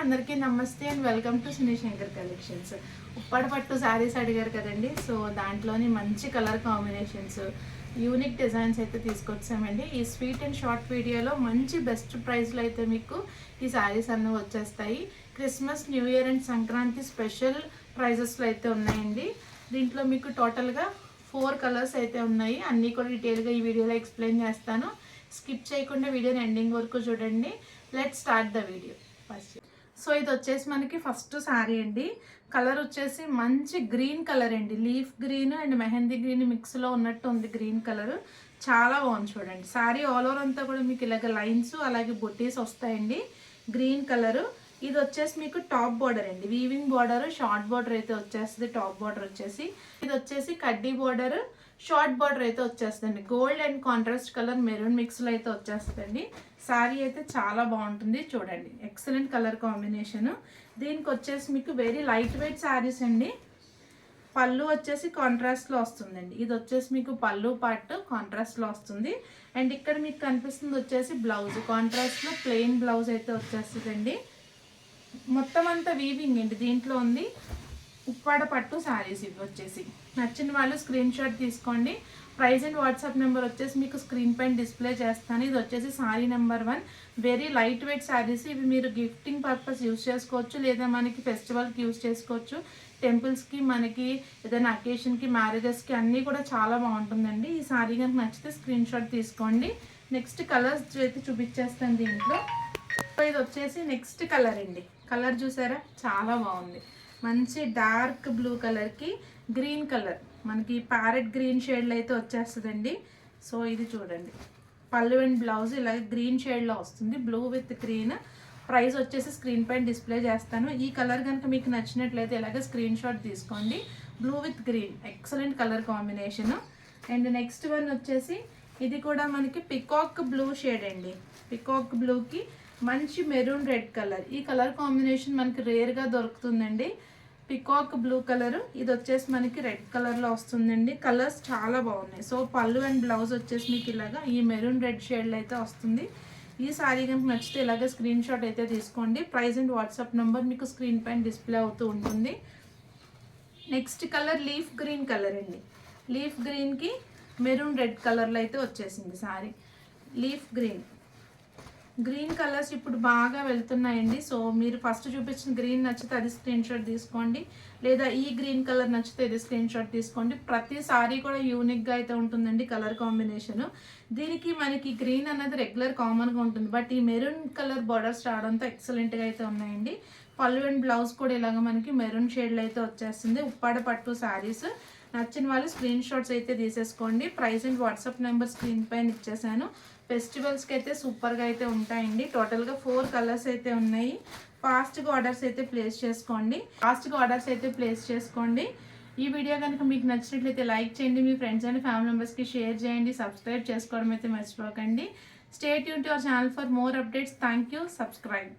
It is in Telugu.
అందరికీ నమస్తే and welcome to Suni Shankar collections. Uppada పట్టు శారీస్ అడిగారు కదండి. సో దాంట్లోని మంచి కలర్ కాంబినేషన్స్ యూనిక్ డిజైన్స్ అయితే తీసుకొచ్చామండి. ఈ స్వీట్ అండ్ షార్ట్ వీడియోలో మంచి బెస్ట్ ప్రైస్లో అయితే మీకు ఈ శారీస్ అన్నీ వచ్చేస్తాయి. Christmas new year and Sankranti special ప్రైజెస్లో అయితే ఉన్నాయండి. దీంట్లో మీకు టోటల్గా ఫోర్ కలర్స్ అయితే ఉన్నాయి. అన్నీ కూడా డీటెయిల్గా ఈ వీడియోలో ఎక్స్ప్లెయిన్ చేస్తాను. స్కిప్ చేయకుండా వీడియోని ఎండింగ్ వరకు చూడండి. Let start the video first so ఇది వచ్చేసి మనకి ఫస్ట్ శారీ అండి. కలర్ వచ్చేసి మంచి గ్రీన్ కలర్ అండి. Leaf green and mehndi green మిక్స్లో ఉన్నట్టు ఉంది గ్రీన్ కలర్. చాలా బాగుంది చూడండి. శారీ ఆల్ ఓవర్ అంతా కూడా మీకు ఇలాగ లైన్స్ అలాగే బొట్టీస్ వస్తాయండి. Green colour. ఇది వచ్చేసి మీకు టాప్ బార్డర్ అండి. వీవింగ్ బార్డర్ షార్ట్ బార్డర్ అయితే వచ్చేస్తుంది. టాప్ బార్డర్ వచ్చేసి. ఇది వచ్చేసి కడ్డీ బార్డర్. షార్ట్ బార్డర్ అయితే వచ్చేస్తుంది gold and contrast colour maroon మిక్స్లో అయితే వచ్చేస్తుంది శారీ అయితే చాలా బాగుంటుంది. చూడండి ఎక్సలెంట్ కలర్ కాంబినేషన్. దీనికి వచ్చేసి మీకు వెరీ లైట్ వెయిట్ శారీస్ అండి. పళ్ళు వచ్చేసి కాంట్రాస్ట్లో వస్తుందండి. ఇది వచ్చేసి మీకు పళ్ళు పార్ట్ కాంట్రాస్ట్లో వస్తుంది. అండ్ ఇక్కడ మీకు కనిపిస్తుంది వచ్చేసి బ్లౌజ్. కాంట్రాస్ట్లో ప్లెయిన్ బ్లౌజ్ అయితే వచ్చేస్తుందండి. మొత్తం అంతా వీవింగ్ అండి దీంట్లో ఉంది. ఉప్పాడ పట్టు శారీస్ ఇవి వచ్చేసి. నచ్చిన వాళ్ళు స్క్రీన్ షాట్ తీసుకోండి. ప్రైస్ అండ్ వాట్సాప్ నెంబర్ వచ్చేసి మీకు స్క్రీన్ పైన డిస్ప్లే చేస్తాను. ఇది వచ్చేసి saree number one very light weight sarees ఇవి మీరు గిఫ్టింగ్ పర్పస్ యూస్ చేసుకోవచ్చు. లేదా మనకి ఫెస్టివల్కి యూస్ చేసుకోవచ్చు. టెంపుల్స్కి మనకి ఏదైనా అకేషన్కి మ్యారేజెస్కి అన్నీ కూడా చాలా బాగుంటుందండి. ఈ శారీ కనుక నచ్చితే స్క్రీన్ షాట్ తీసుకోండి. నెక్స్ట్ కలర్స్ అయితే చూపించేస్తాను దీంట్లో. ఇది వచ్చేసి నెక్స్ట్ కలర్ అండి. కలర్ చూసారా? చాలా బాగుంది. మంచి డార్క్ బ్లూ కలర్కి గ్రీన్ కలర్. మనకి ప్యారెట్ గ్రీన్ షేడ్లో అయితే వచ్చేస్తుందండి. సో ఇది చూడండి. పళ్ళు అండ్ బ్లౌజ్ ఇలాగే గ్రీన్ షేడ్లో వస్తుంది. Blue with green. ప్రైస్ వచ్చేసి స్క్రీన్ పైన డిస్ప్లే చేస్తాను. ఈ కలర్ కనుక మీకు నచ్చినట్లయితే ఇలాగే స్క్రీన్ షాట్ తీసుకోండి. Blue with green. Excellent colour combination. And next one వచ్చేసి ఇది కూడా మనకి పికాక్ బ్లూ షేడ్ అండి. పికాక్ బ్లూకి మంచి మెరూన్ రెడ్ కలర్. ఈ కలర్ కాంబినేషన్ మనకి రేర్గా దొరుకుతుందండి. పికాక్ బ్లూ కలర్ ఇది వచ్చేసి మనకి రెడ్ కలర్లో వస్తుందండి. కలర్స్ చాలా బాగున్నాయి. సో పళ్ళు అండ్ బ్లౌజ్ వచ్చేసి మీకు ఇలాగా ఈ మెరూన్ రెడ్ షేడ్లో అయితే వస్తుంది. ఈ శారీ కనుక నచ్చితే ఇలాగే స్క్రీన్ షాట్ అయితే తీసుకోండి. ప్రైస్ అండ్ వాట్సాప్ నెంబర్ మీకు స్క్రీన్ పైన డిస్ప్లే అవుతూ ఉంటుంది. Next colour leaf green colour అండి. లీఫ్ గ్రీన్కి మెరూన్ రెడ్ కలర్లో అయితే వచ్చేసింది sorry leaf green green colours ఇప్పుడు బాగా వెళ్తున్నాయండి. సో మీరు ఫస్ట్ చూపించిన గ్రీన్ నచ్చితే అది స్క్రీన్ షాట్ తీసుకోండి. లేదా ఈ గ్రీన్ కలర్ నచ్చితే ఇది స్క్రీన్ షాట్ తీసుకోండి. ప్రతిసారి కూడా యూనిక్గా అయితే ఉంటుందండి కలర్ కాంబినేషన్ దీనికి మనకి గ్రీన్ అనేది రెగ్యులర్ కామన్గా ఉంటుంది. బట్ ఈ మెరూన్ కలర్ బార్డర్స్ రావడంతో ఎక్సలెంట్గా అయితే ఉన్నాయండి. పళ్ళు అండ్ బ్లౌజ్ కూడా ఇలాగ మనకి మెరూన్ షేడ్లో అయితే వచ్చేస్తుంది. ఉప్పాడ పట్టు శారీస్. నచ్చిన వాళ్ళు స్క్రీన్ షాట్స్ అయితే తీసేసుకోండి. Price and WhatsApp number screen పైన ఇచ్చేసాను. ఫెస్టివల్స్కి అయితే సూపర్గా అయితే ఉంటాయండి. టోటల్గా ఫోర్ కలర్స్ అయితే ఉన్నాయి. ఫాస్ట్గా ఆర్డర్స్ అయితే ప్లేస్ చేసుకోండి. ఫాస్ట్గా ఆర్డర్స్ అయితే ప్లేస్ చేసుకోండి. ఈ వీడియో కనుక మీకు నచ్చినట్లయితే లైక్ చేయండి. మీ ఫ్రెండ్స్ అండ్ ఫ్యామిలీ మెంబర్స్కి షేర్ చేయండి. సబ్స్క్రైబ్ చేసుకోవడం అయితే మర్చిపోకండి. Stay Yoon to our channel for more updates. Thank you. Subscribe.